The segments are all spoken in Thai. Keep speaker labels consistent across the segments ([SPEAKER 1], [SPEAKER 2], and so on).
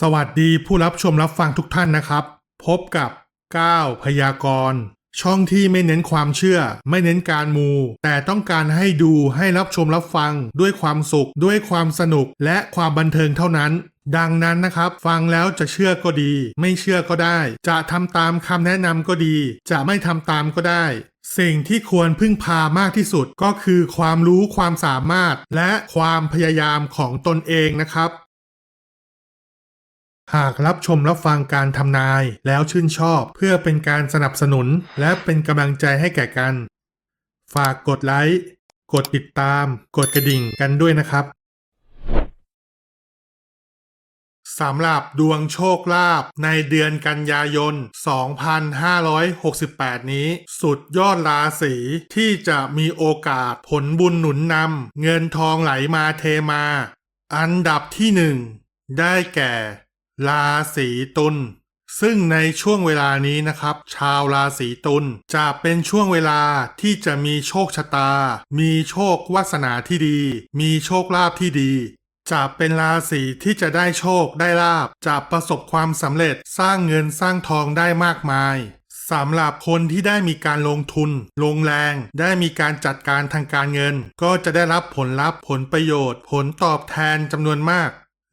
[SPEAKER 1] สวัสดีผู้รับชมรับฟังทุกท่านนะครับ พบกับก้าวพยากรณ์ ช่องที่ไม่เน้นความเชื่อ ไม่เน้นการมู แต่ต้องการให้ดูให้รับชมรับฟัง ด้วยความสุข ด้วยความสนุกและความบันเทิงเท่านั้น ดังนั้นนะครับ ฟังแล้วจะเชื่อก็ดี ไม่เชื่อก็ได้ จะทำตามคำแนะนำก็ดี จะไม่ทำตามก็ได้ สิ่งที่ควรพึ่งพามากที่สุดก็คือความรู้ความสามารถ และความพยายามของตนเองนะครับ หากรับชมรับฟังการทำนายแล้วชื่นชอบ เพื่อเป็นการสนับสนุน และเป็นกำลังใจให้แก่กัน ฝากกดไลค์ กดติดตาม กดกระดิ่งกันด้วยนะครับสำหรับดวงโชคลาภในเดือนกันยายน 2568 นี้ สุดยอดราศีที่จะมีโอกาสผลบุญหนุนนำเงินทองไหลมาเทมา อันดับที่หนึ่งได้แก่ ราศีตุลซึ่งในช่วงเวลานี้นะครับ ชาวราศีตุลจะเป็นช่วงเวลาที่จะมีโชคชะตา มีโชควาสนาที่ดี มีโชคลาภที่ดี จะเป็นราศีที่จะได้โชคได้ลาบจะประสบความสำเร็จสร้างเงินสร้างทองได้มากมายสำหรับคนที่ได้มีการลงทุน ลงแรง ได้มีการจัดการทางการเงิน ก็จะได้รับผลลัพธ์ผลประโยชน์ ผลตอบแทนจำนวนมาก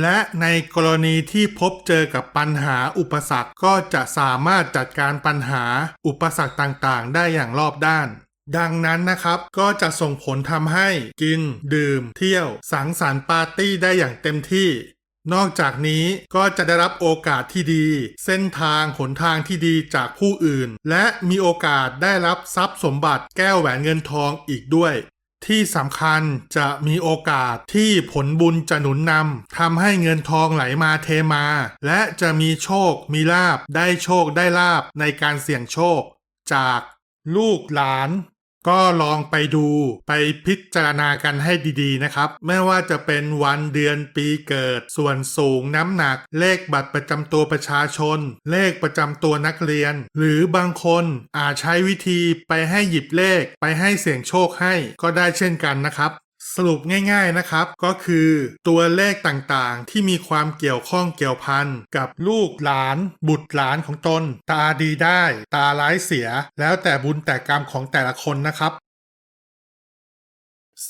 [SPEAKER 1] และในกรณีที่พบเจอกับปัญหาอุปสรรคก็จะสามารถจัดการปัญหาอุปสรรคต่างๆ ได้อย่างรอบด้าน ดังนั้นนะครับก็จะส่งผลทำให้กิน ดื่ม เที่ยว สังสรรค์ปาร์ตี้ได้อย่างเต็มที่ นอกจากนี้ก็จะได้รับโอกาสที่ดี เส้นทางหนทางที่ดีจากผู้อื่น และมีโอกาสได้รับทรัพย์สมบัติแก้วแหวนเงินทองอีกด้วย ที่สำคัญจะมีโอกาสที่ผลบุญจะหนุนนำทำให้เงินทองไหลมาเทมา และจะมีโชคมีลาบได้โชคได้ลาบในการเสี่ยงโชค จากลูกหลาน ก็ลองไปดูไปพิจารณากันให้ดีๆนะครับ ไม่ว่าจะเป็นวันเดือนปีเกิด ส่วนสูงน้ำหนัก เลขบัตรประจำตัวประชาชน เลขประจำตัวนักเรียน หรือบางคนอาจใช้วิธีไปให้หยิบเลข ไปให้เสี่ยงโชคให้ก็ได้เช่นกันนะครับ สรุปง่ายๆนะครับ ก็คือตัวเลขต่างๆ ที่มีความเกี่ยวข้องเกี่ยวพันกับลูกหลาน บุตรหลานของตน ตาดีได้ ตาร้ายเสีย แล้วแต่บุญแต่กรรมของแต่ละคนนะครับ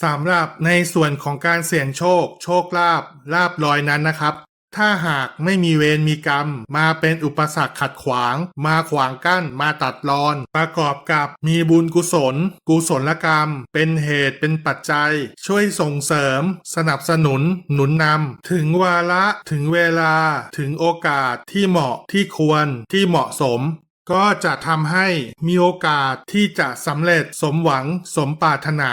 [SPEAKER 1] สำหรับในส่วนของการเสี่ยงโชค โชคลาภลาบลอยนั้นนะครับ ถ้าหากไม่มีเวรมีกรรม มาเป็นอุปสรรคขัดขวาง มาขวางกั้น มาตัดรอน ประกอบกับมีบุญกุศล กุศลกรรม เป็นเหตุเป็นปัจจัย ช่วยส่งเสริม สนับสนุน หนุนนำถึงวาระถึงเวลา ถึงโอกาสที่เหมาะที่ควรที่เหมาะสม ก็จะทำให้มีโอกาสที่จะสำเร็จสมหวังสมปรารถนา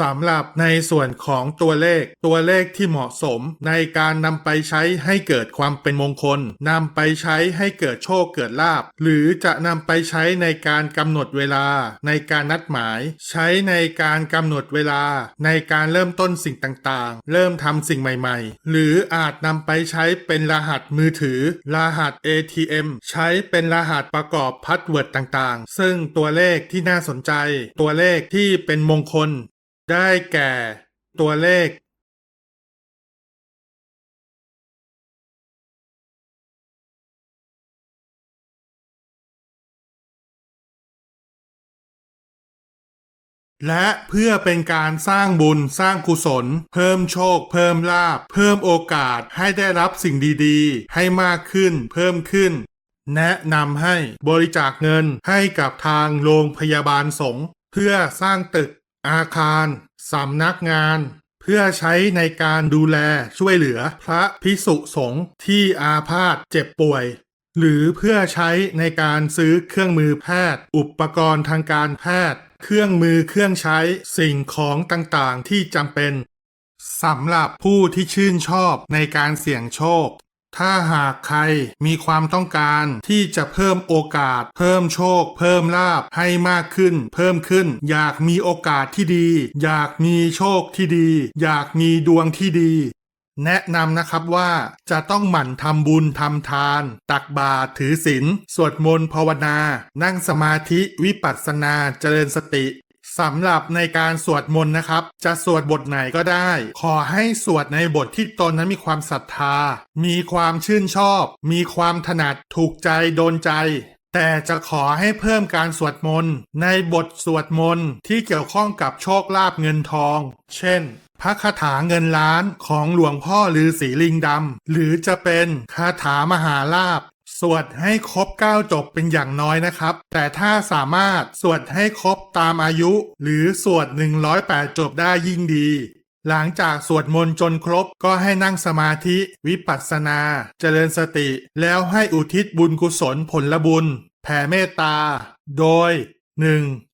[SPEAKER 1] สำหรับในส่วนของตัวเลข ตัวเลขที่เหมาะสม ในการนำไปใช้ให้เกิดความเป็นมงคลนำไปใช้ให้เกิดโชคเกิดลาบ หรือจะนำไปใช้ในการกำหนดเวลา ในการนัดหมาย ใช้ในการกำหนดเวลา ในการเริ่มต้นสิ่งต่างๆ เริ่มทำสิ่งใหม่ๆ หรืออาจนำไปใช้เป็นรหัสมือถือ รหัส ATM ใช้เป็นรหัสประกอบพาสเวิร์ดต่างๆ ซึ่งตัวเลขที่น่าสนใจ ตัวเลขที่เป็นมงคล ได้แก่ ตัวเลขและเพื่อเป็นการสร้างบุญสร้างกุศล เพิ่มโชค เพิ่มลาภเพิ่มโอกาสให้ได้รับสิ่งดีๆ ให้มากขึ้น เพิ่มขึ้น แนะนำให้บริจาคเงินให้กับทางโรงพยาบาลสงฆ์เพื่อสร้างตึก อาคารสำนักงาน เพื่อใช้ในการดูแลช่วยเหลือพระพิสุสงฆ์ที่อาพาธเจ็บป่วย หรือเพื่อใช้ในการซื้อเครื่องมือแพทย์ อุปกรณ์ทางการแพทย์ เครื่องมือเครื่องใช้สิ่งของต่างๆ ที่จำเป็นสำหรับผู้ที่ชื่นชอบในการเสี่ยงโชค ถ้าหากใครมีความต้องการที่จะเพิ่มโอกาส เพิ่มโชค เพิ่มลาบให้มากขึ้น เพิ่มขึ้น อยากมีโอกาสที่ดี อยากมีโชคที่ดี อยากมีดวงที่ดี แนะนำนะครับว่าจะต้องหมั่นทำบุญทำทาน ตักบาตรถือศีลสวดมนต์ภาวนา นั่งสมาธิวิปัสสนาเจริญสติ สำหรับในการสวดมนต์นะครับ จะสวดบทไหนก็ได้ ขอให้สวดในบทที่ตนนั้นมีความศรัทธา มีความชื่นชอบ มีความถนัดถูกใจโดนใจ แต่จะขอให้เพิ่มการสวดมนต์ในบทสวดมนต์ที่เกี่ยวข้องกับโชคลาภเงินทอง เช่นพระคาถาเงินล้านของหลวงพ่อฤาษีลิงดำ หรือจะเป็นคาถามหาลาภ สวดให้ครบ 9 จบเป็นอย่างน้อยนะครับ แต่ถ้าสามารถสวดให้ครบตามอายุ หรือสวด 108 จบได้ยิ่งดี หลังจากสวดมนต์จนครบก็ให้นั่งสมาธิ วิปัสสนา เจริญสติ แล้วให้อุทิศบุญกุศลผลบุญ แผ่เมตตา โดย 1.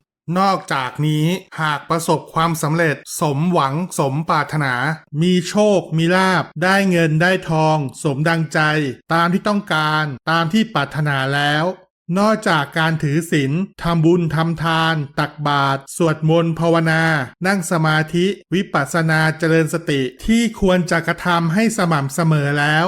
[SPEAKER 1] นอกจากนี้หากประสบความสำเร็จ สมหวังสมปรารถนา มีโชคมีลาบ ได้เงินได้ทอง สมดังใจ ตามที่ต้องการตามที่ปรารถนาแล้ว นอกจากการถือศีลทำบุญทำทาน ตักบาตรสวดมนต์ภาวนา นั่งสมาธิ วิปัสสนาเจริญสติที่ควรจะกระทำให้สม่ำเสมอแล้ว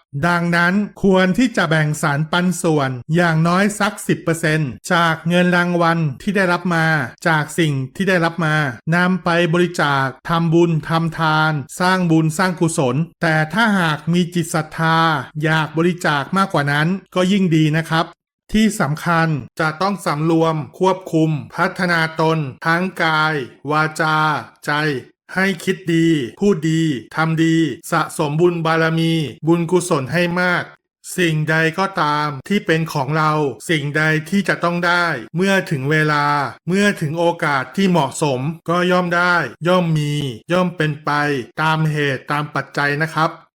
[SPEAKER 1] ดังนั้นควรที่จะแบ่งสารปันส่วนอย่างน้อยสัก 10%จากเงินรางวัลที่ได้รับมา จากสิ่งที่ได้รับมานำไปบริจาคทำบุญทำทาน สร้างบุญสร้างกุศล แต่ถ้าหากมีจิตศรัทธา อยากบริจาคมากกว่านั้นก็ยิ่งดีนะครับที่สำคัญจะต้องสำรวมควบคุม พัฒนาตน ทั้งกาย วาจา ใจ ให้คิดดี พูดดี ทำดี สะสมบุญบารมี บุญกุศลให้มาก สิ่งใดก็ตามที่เป็นของเรา สิ่งใดที่จะต้องได้ เมื่อถึงเวลา เมื่อถึงโอกาสที่เหมาะสม ก็ย่อมได้ ย่อมมี ย่อมเป็นไป ตามเหตุตามปัจจัยนะครับ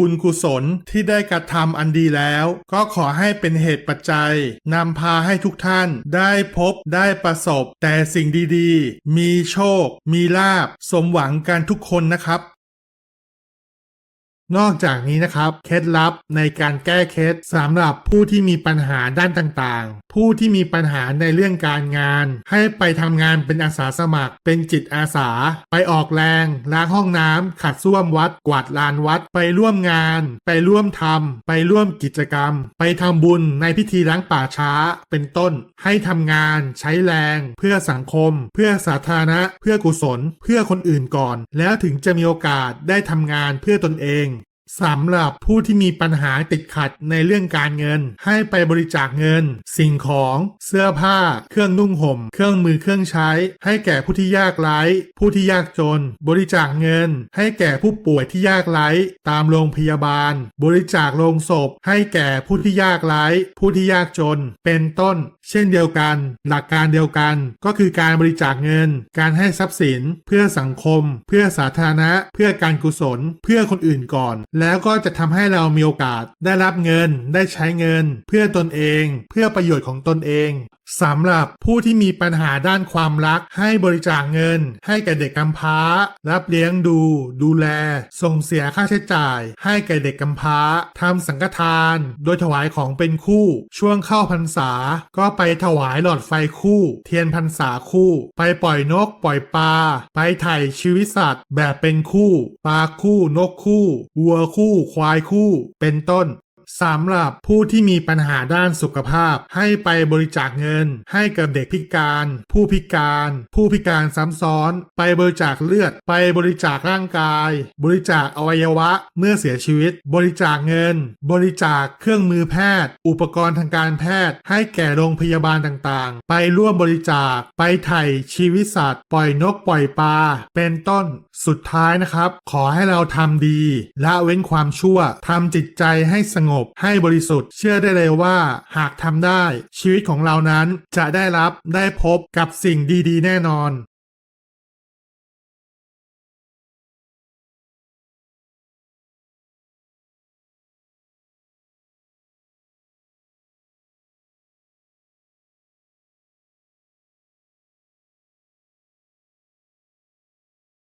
[SPEAKER 1] ุุญกุศลที่ได้กระทำอันดีแล้ว ก็ขอให้เป็นเหตุปัจจัยนำพาให้ทุกท่านได้พบได้ประสบ แต่สิ่งดีๆ มีโชค มีลาบ สมหวังกันทุกคนนะครับ นอกจากนี้นะครับเคล็ดลับในการแก้เคล็ดสำหรับผู้ที่มีปัญหาด้านต่างๆ ผู้ที่มีปัญหาในเรื่องการงาน ให้ไปทำงานเป็นอาสาสมัคร เป็นจิตอาสา ไปออกแรงล้างห้องน้ำขัดส้วมวัด กวาดลานวัด ไปร่วมงาน ไปร่วมทำไปร่วมกิจกรรม ไปทำบุญในพิธีล้างป่าช้า เป็นต้น ให้ทำงาน ใช้แรง เพื่อสังคม เพื่อสาธารณะ เพื่อกุศล เพื่อคนอื่นก่อน แล้วถึงจะมีโอกาสได้ทำงานเพื่อตนเอง สำหรับผู้ที่มีปัญหาติดขัดในเรื่องการเงิน ให้ไปบริจาคเงิน สิ่งของเสื้อผ้า เครื่องนุ่งห่ม เครื่องมือเครื่องใช้ ให้แก่ผู้ที่ยากไร้ ผู้ที่ยากจน บริจาคเงิน ให้แก่ผู้ป่วยที่ยากไร้ ตามโรงพยาบาล บริจาคโลงศพ ให้แก่ผู้ที่ยากไร้ ผู้ที่ยากจน เป็นต้น เช่นเดียวกัน หลักการเดียวกันก็คือการบริจาคเงิน การให้ทรัพย์สิน เพื่อสังคม เพื่อสาธารณะ เพื่อการกุศล เพื่อคนอื่นก่อนแล้วก็จะทำให้เรามีโอกาสได้รับเงิน ได้ใช้เงิน เพื่อตนเอง เพื่อประโยชน์ของตนเองสำหรับผู้ที่มีปัญหาด้านความรัก ให้บริจาคเงิน ให้แก่เด็กกำพร้า รับเลี้ยงดู ดูแล ส่งเสียค่าใช้จ่าย ให้แก่เด็กกำพร้าทำสังฆทาน โดยถวายของเป็นคู่ ช่วงเข้าพรรษา ก็ไปถวายหลอดไฟคู่ เทียนพรรษาคู่ ไปปล่อยนกปล่อยปลาไปไถ่ชีวิตสัตว์ แบบเป็นคู่ปลาคู่นกคู่วัวคู่ ควายคู่ เป็นต้น สำหรับผู้ที่มีปัญหาด้านสุขภาพ ให้ไปบริจาคเงิน ให้กับเด็กพิการ ผู้พิการ ผู้พิการซ้ำซ้อน ไปบริจาคเลือด ไปบริจาคร่างกาย บริจาคอวัยวะเมื่อเสียชีวิต บริจาคเงิน บริจาคเครื่องมือแพทย์ อุปกรณ์ทางการแพทย์ ให้แก่โรงพยาบาลต่างๆ ไปร่วมบริจาค ไปไถ่ชีวิตสัตว์ ปล่อยนกปล่อยปลา เป็นต้น สุดท้ายนะครับ ขอให้เราทำดี ละเว้นความชั่ว ทำจิตใจให้สงบบให้บริสุทธิ์ เชื่อได้เลยว่า หากทำได้ ชีวิตของเรานั้นจะได้รับได้พบกับสิ่งดีๆ แน่นอน